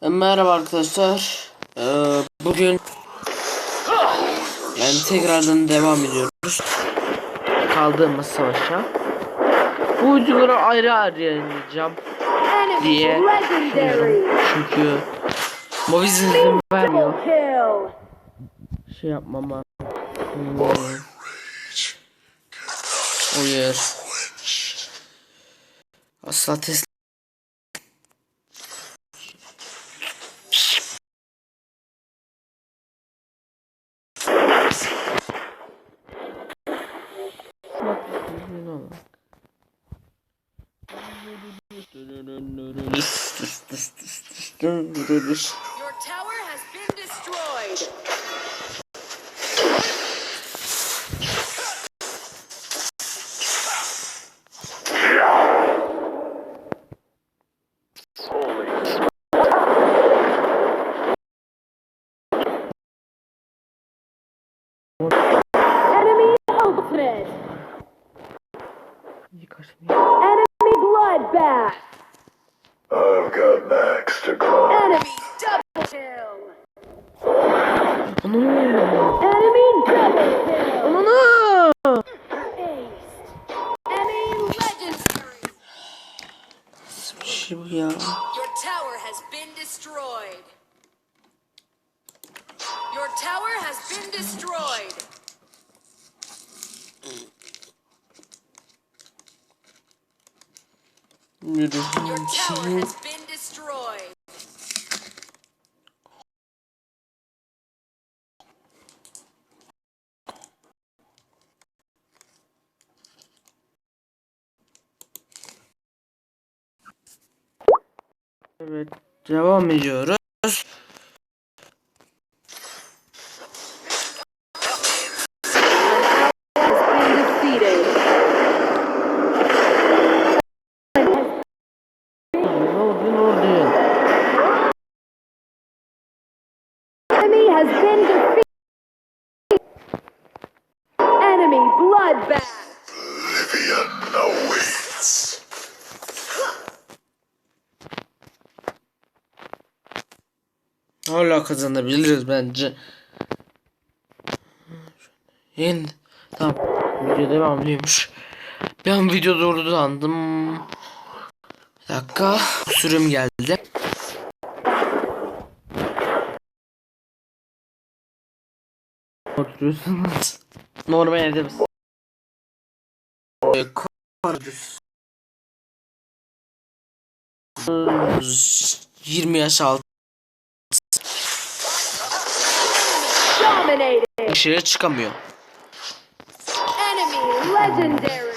Merhaba arkadaşlar. Ee, bugün yani tekrardan devam ediyoruz. Kaldığımız savaşa. Bu videoları ayrı ayrı yayınlayacağım diye düşünüyorum. Çünkü Movies izin vermiyor. Şey yapmama. Hmm. Uyar. Asla Tesla. Your tower has been destroyed. Enemy ultimate. Enemy bloodbath. I've got Max to call. Enemy double kill. Ana! Enemy double kill. Ana! Aced. Enemy legendary. Bir şey. Your tower has been destroyed. Your tower has been destroyed. Evet, devam ediyoruz. Enemy has been defeated. Enemy bloodbath. Awaits. Hala kazanabiliriz bence. Yeni. Tamam. Video devamlıymış. An video durdu sandım. Bir dakika. Sürüm geldi. Oturuyorsunuz. Normal evde misin? Ee, Kardus. 20 yaş altı Dominated. dışarı çıkamıyor. Enemy legendary.